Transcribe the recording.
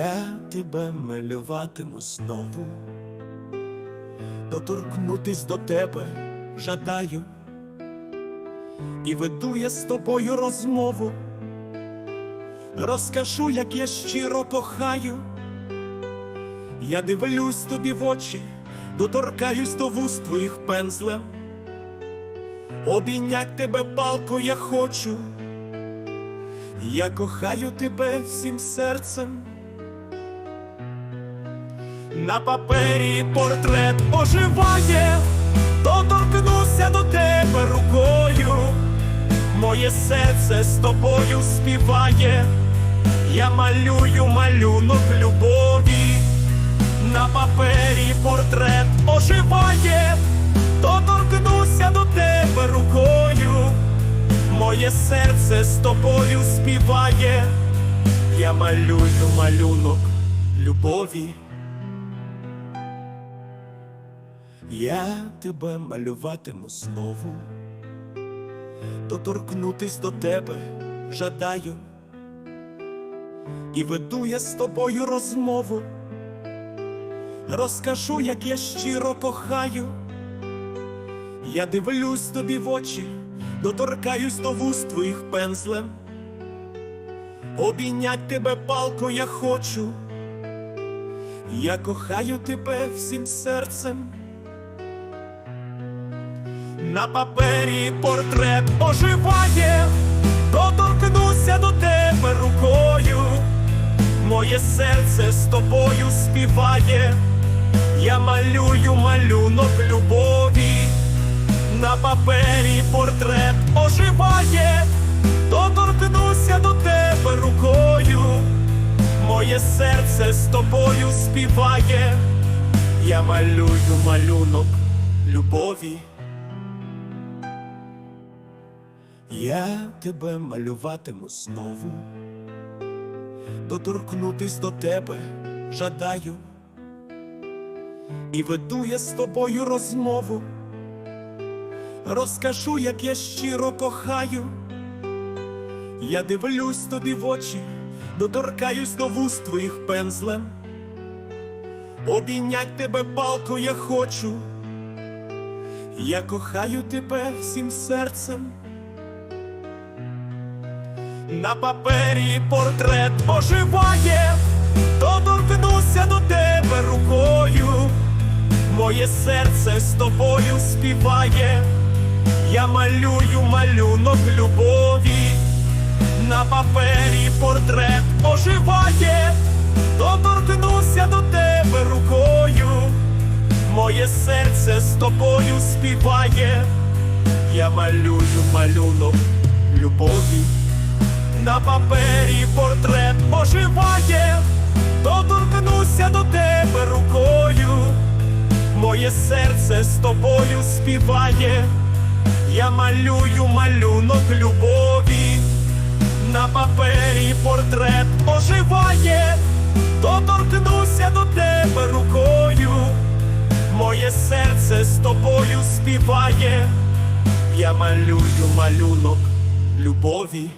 Я тебе малюватиму знову, доторкнутись до тебе жадаю, і веду я з тобою розмову, розкажу, як я щиро кохаю, я дивлюсь тобі в очі, доторкаюсь до вуст твоїх пензлем, обійнять тебе палко я хочу. Я кохаю тебе всім серцем. На папері портрет оживає, доторкнуся до тебе рукою. Моє серце з тобою співає, я малюю малюнок любові. На папері портрет оживає, доторкнуся до тебе рукою. Моє серце з тобою співає, я малюю малюнок любові. Я тебе малюватиму знову, доторкнутись до тебе жадаю, і веду я з тобою розмову, розкажу, як я щиро кохаю, я дивлюсь тобі в очі, доторкаюсь до вуст твоїх пензлем, обійнять тебе палко я хочу. Я кохаю тебе всім серцем. На папері портрет оживає, доторкнуся до тебе рукою. Моє серце з тобою співає, я малюю малюнок любові. На папері портрет оживає, доторкнуся до тебе рукою. Моє серце з тобою співає, я малюю малюнок любові. Я тебе малюватиму знову, доторкнутись до тебе жадаю, і веду я з тобою розмову, розкажу, як я щиро кохаю, я дивлюсь тобі в очі, доторкаюсь до вуст твоїх пензлем, обійнять тебе палко я хочу, я кохаю тебе всім серцем. На папері портрет оживає, доторкнуся до тебе рукою. Моє серце з тобою співає, я малюю малюнок любові. На папері портрет оживає, доторкнуся до тебе рукою. Моє серце з тобою співає, я малюю малюнок любові. На папері портрет оживає, доторкнуся до тебе рукою. Моє серце з тобою співає, я малюю малюнок любові. На папері портрет оживає, доторкнуся до тебе рукою. Моє серце з тобою співає, я малюю малюнок любові.